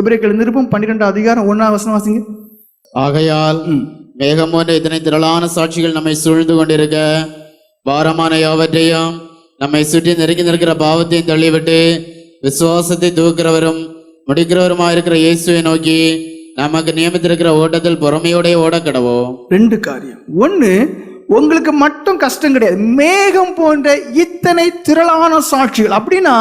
எபிரேக்கள் நிருபம் பன்னிரெண்டு அதிகாரம் ஒன்னாம் வசனம் வாசிங்க. ஆகையால் மேகம் போன்ற இத்தனை திரளான சாட்சிகள் நம்மை சூழ்ந்து கொண்டிருக்க பாரமான யாவற்றையும் நம்மை சுற்றி நெருங்கி நிற்கிற பாவத்தையும் தள்ளிவிட்டு விசுவாசத்தை தூக்கிறவரும் முடிக்கிறவருமா இருக்கிற இயேசுவை நோக்கி நமக்கு நியமித்திருக்கிற ஓட்டத்தில் பொறுமையோட ஓட கடவோம். ரெண்டு காரியம். ஒண்ணு உங்களுக்கு மட்டும் கஷ்டம் கிடையாது. மேகம் போன்ற இத்தனை திரளான சாட்சிகள். அப்படின்னா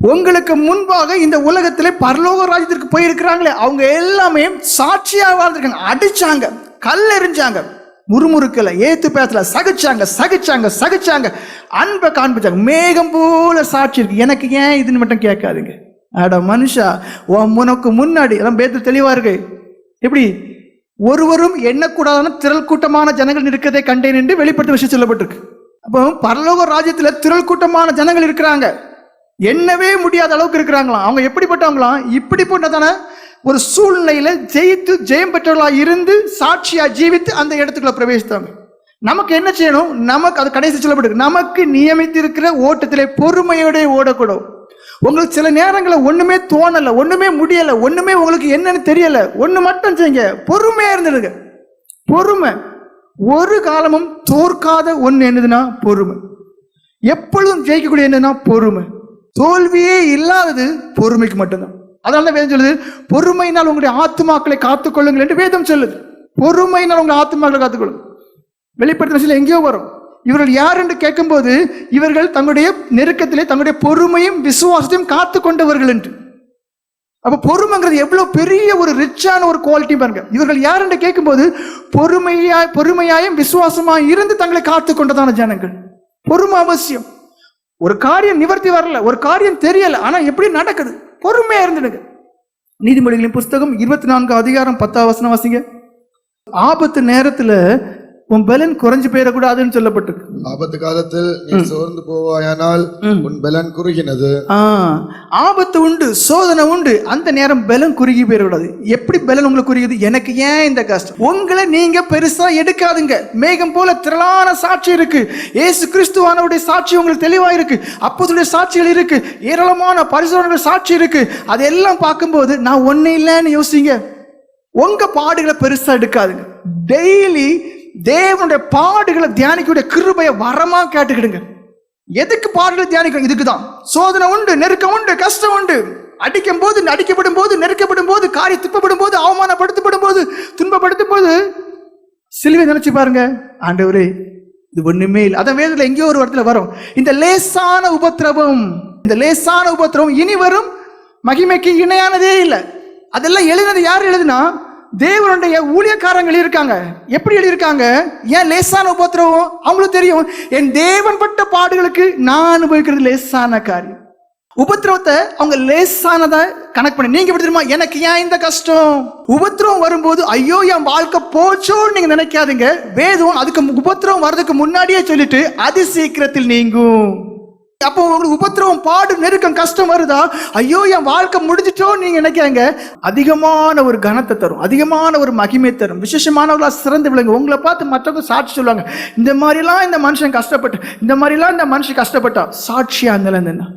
உங்களுக்கு முன்பாக இந்த உலகத்திலே பரலோக ராஜ்யத்திற்கு போயிருக்கிறாங்களே அவங்க எல்லாமே சாட்சியாக வாழ்ந்திருக்காங்க. அடிச்சாங்க கல் எறிஞ்சாங்க முறுமுறுக்கல ஏத்து பேசல சகிச்சாங்க சகிச்சாங்க சகிச்சாங்க. அன்பை காண்பிச்சாங்க. மேகம் போல சாட்சி இருக்கு. எனக்கு ஏன் இதுன்னு மட்டும் கேட்காதுங்க. அட மனுஷா உன் உனக்கு முன்னாடி எல்லாம் பேத்து தெளிவா இருக்கு. எப்படி? ஒருவரும் எண்ணக்கூடாதான திரள் கூட்டமான ஜனங்கள் இருக்கிறதே கண்டேன் என்று வெளிப்பட்ட விஷயம் சொல்லப்பட்டிருக்கு. அப்போ பரலோக ராஜ்யத்தில் திரள் கூட்டமான ஜனங்கள் இருக்கிறாங்க. எண்ணவே முடியாத அளவுக்கு இருக்கிறாங்களாம். அவங்க எப்படிப்பட்டவங்களாம்? இப்படிப்பட்டதான ஒரு சூழ்நிலையில ஜெயித்து ஜெயம் பெற்றவர்களா இருந்து சாட்சியா ஜீவித்து அந்த இடத்துக்குள்ள பிரவேசித்தாங்க நமக்கு என்ன செய்யணும்? நமக்கு அது கடைசி சொல்லப்படுது. நமக்கு நியமித்திருக்கிற ஓட்டத்திலே பொறுமையோட ஓடக்கூடும். உங்களுக்கு சில நேரங்களில் ஒண்ணுமே தோணலை ஒண்ணுமே முடியல ஒண்ணுமே உங்களுக்கு என்னன்னு தெரியல. ஒண்ணு மட்டும் செய்யுங்க. பொறுமையா இருந்துடுங்க. பொறுமை. ஒரு காலமும் தோற்காத ஒன்று என்னதுன்னா பொறுமை. எப்பொழுதும் ஜெயிக்கக்கூடிய என்னன்னா பொறுமை. தோல்வியே இல்லாதது பொறுமைக்கு மட்டும்தான். அதனால தான் வேதம் சொல்லுது பொறுமையினால் உங்களுடைய ஆத்துமாக்களை காத்துக்கொள்ளுங்கள் என்று வேதம் சொல்லுது. பொறுமையினால் உங்களுடைய ஆத்துமாக்களை வெளிப்படுத்த விஷயம் எங்கேயோ வரும். இவர்கள் யார் என்று கேட்கும்போது இவர்கள் தங்களுடைய நெருக்கத்திலே தங்களுடைய பொறுமையும் விசுவாசத்தையும் காத்து கொண்டவர்கள் என்று. அப்போ பொறுமைங்கிறது எவ்வளோ பெரிய ஒரு ரிச்சான ஒரு குவாலிட்டி பாருங்க. இவர்கள் யார் என்று கேட்கும்போது பொறுமையாய் பொறுமையாயும் விசுவாசமாக இருந்து தங்களை காத்து கொண்டதான ஜனங்கள். பொறுமை அவசியம். ஒரு காரியம் நிவர்த்தி வரல ஒரு காரியம் தெரியல ஆனா எப்படி நடக்குது? பொறுமையா இருந்துடுங்க. நீதிமொழிகளின் புஸ்தகம் இருபத்தி நான்கு அதிகாரம் பத்தாவது வசனம் வாசிங்க. ஆபத்து நேரத்துல உன் பலன் குறைஞ்சு போயிடக்கூடாதுன்னு சொல்லப்பட்டிருக்கு. ஆபத்து காலத்தில் நீ சோர்ந்து போவாயானால் உன் பலன் குறுகினது. ஆபத்து உண்டு சோதனை உண்டு. அந்த நேரம் பலம் குறுகி போயிடக்கூடாது எப்படி பலன் உங்களுக்கு குறுகியது? எனக்கு ஏன் இந்த கஷ்டம்? உங்களை நீங்க பெருசா எடுக்காதுங்க. மேகம் போல திரளான சாட்சி இருக்கு. ஏசு கிறிஸ்துவானவருடைய சாட்சி உங்களுக்கு தெளிவா இருக்கு அப்போதுடைய சாட்சிகள் இருக்கு. ஏராளமான பரிசோதனைகள் சாட்சி இருக்கு. அதெல்லாம் பார்க்கும்போது நான் ஒன்னு இல்லைன்னு யோசிங்க. உங்க பாடுகளை பெருசா எடுக்காதுங்க. டெய்லி தேவனுடைய பாடுகளை தியானிக்கக்கூடிய கிருபையை வரமா கேட்டுக்கிடுங்க. எதுக்கு பாடுகளை தியானிக்கணும் இதுக்கு தான் சோதனை உண்டு நெருக்கம் உண்டு கஷ்டம் உண்டு. அடிக்கும் போது அடிக்கப்படும் போது நெருக்கப்படும் போது காரி துப்பப்படும் போது அவமானப்படுத்தப்படும் போது துன்பப்படுத்தும் போது சிலுவை நினைச்சு பாருங்க. ஆண்டவரே இது ஒண்ணுமே இல்லை. அதான் வேதத்துல எங்கேயோ ஒரு இடத்துல வரும். இந்த லேசான உபத்திரவம் இந்த லேசான உபத்திரவம் இனி வரும். மகிமைக்கு இணையானதே இல்லை. அதெல்லாம் எழுதினது யார் எழுதுனா தேவனுடைய ஊழியக்காரங்கள் இருக்காங்க. எப்படி எழுதியிருக்காங்க? ஏன் லேசான உபத்திரவம்? அவங்களுக்கு தெரியும். என் தேவன் பட்ட பாடுகளுக்கு நான் அனுபவிக்கிறது லேசான காரியம். உபத்திரவத்தை அவங்க லேசானதா கணக்கு பண்ணி நீங்க எப்படி தெரியுமா? எனக்கு ஏன் இந்த கஷ்டம்? உபத்திரவம் வரும்போது ஐயோ என் வாழ்க்கை போச்சோன்னு நீங்க நினைக்காதீங்க. வேதம் அதுக்கு உபத்திரவம் வர்றதுக்கு முன்னாடியே சொல்லிட்டு அதி சீக்கிரத்தில் நீங்கும். அப்போ உங்களுக்கு உபத்திரவம் பாடு நெருக்கம் கஷ்டம் வருதா? ஐயோ என் வாழ்க்கை முடிஞ்சிட்டோன்னு நீங்க நினைக்காங்க அதிகமான ஒரு கனத்தை தரும் அதிகமான ஒரு மகிமை தரும். விசேஷமானவர்களா சிறந்து விளங்கு. உங்களை பார்த்து மற்றவங்க சாட்சி சொல்லுவாங்க இந்த மாதிரிலாம் இந்த மனுஷன் கஷ்டப்பட்டு இந்த மாதிரிலாம் இந்த மனுஷன் கஷ்டப்பட்டா சாட்சியா இருந்தாலும்